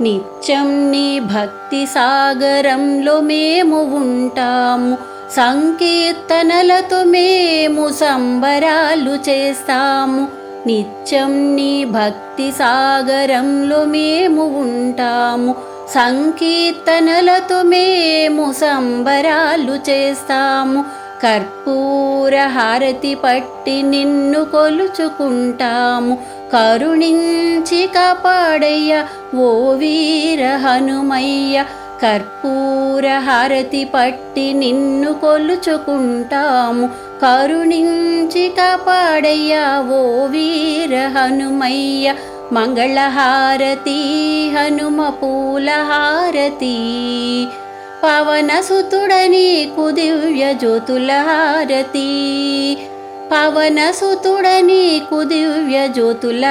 నిత్యం నీ భక్తి సాగరంలో మేము ఉంటాము. సంకీర్తనలతో మేము సంబరాలు చేస్తాము. నిత్యం నీ భక్తి సాగరంలో మేము ఉంటాము. సంకీర్తనలతో మేము సంబరాలు చేస్తాము. కర్పూర హారతి పట్టి నిన్ను కొలుచుకుంటాము. కరుణించి కాపాడయ్య ఓ వీర హనుమయ్య. కర్పూర హారతి పట్టి నిన్ను కొలుచుకుంటాము. కరుణించి కాపాడయ్య ఓ వీర హనుమయ్య. మంగళహారతి హనుమ పూలహారతి పవన సుతుడని కుదివ్య జ్యోతుల హారతి. పవనసుతుడ నీకు దివ్య జ్యోతుల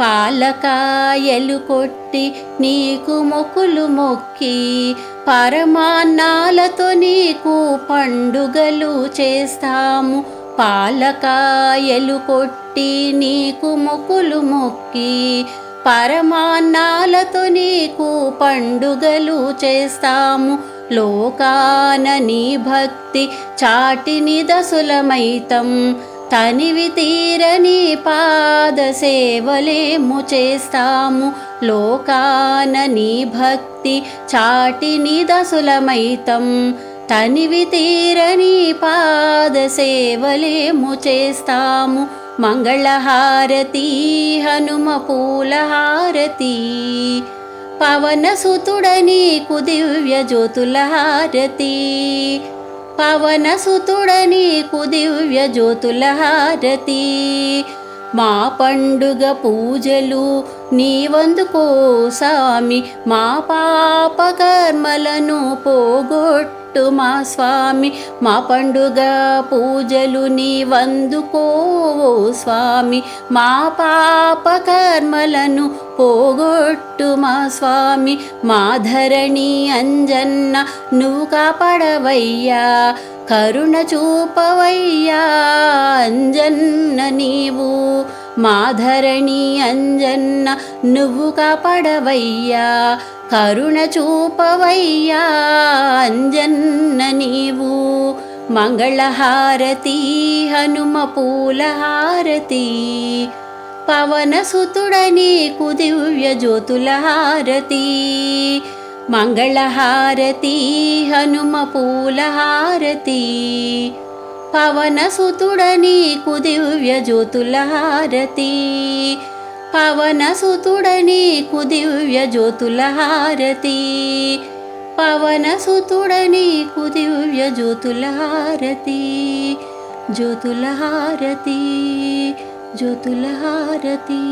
పాలకాయలు కొట్టి నీకు మొక్కులు మొక్కి పరమాన్నాలతో నీకు పండుగలు చేస్తాము. పాలకాయలు కొట్టి నీకు మొక్కులు మొక్కి పరమాన్నాలతో నీకు పండుగలు చేస్తాము. లోకాన నీ భక్తి చాటిని దసులమైతం తనివి తీరని పాద సేవలేము చేస్తాము. లోకాన నీ భక్తి చాటిని దసులమైతం తనివి తీరని పాద సేవలేము చేస్తాము. మంగళహారతి హనుమ పూలహారతి. పవనసుతుడ నీకు దివ్య జ్యోతుల హారతి పవనసుతుడ నీకు దివ్య జ్యోతుల హారతి మా పండుగ పూజలు నీవందుకో స్వామి మా పాప కర్మలను పోగొట్టు మా స్వామి మా పండుగ పూజలు నీవందుకో స్వామి. మా పాప కర్మలను పోగొట్టు మా స్వామి. మా ధరణి అంజన్న నువ్వు కాపాడవయ్యా. కరుణ చూపవయ్యా. అంజన్న నీవు మాధరణి అంజన్న నువ్వు కాపాడవయ్యా కరుణ చూపవయ్యా అంజన్న నీవు. మంగళహారతి హనుమ పూలహారతి పవనసుతుడ నీకు దివ్య జ్యోతుల హారతి. మంగళహారతి హనుమ పూలహారతి పవనసుతుడ నీకు దివ్య జ్యోతుల హారతి పవనసుతుడ నీకు దివ్య జ్యోతుల హారతి పవనసుతుడ నీకు దివ్య జ్యోతుల హారతి జ్యోతుల హారతి జ్యోతుల హారతి